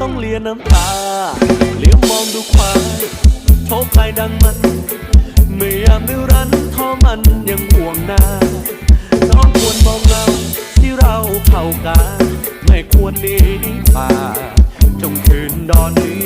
ต้องเลียน้ำตาเลี้ยวมองดูควายโทษใครดังมันไมื่อยามนิรันท้อมันยังห่วงนาน้องควรมองเราที่เราเผ่ากันไม่ควรหนีป่าจงคืนดอนนี้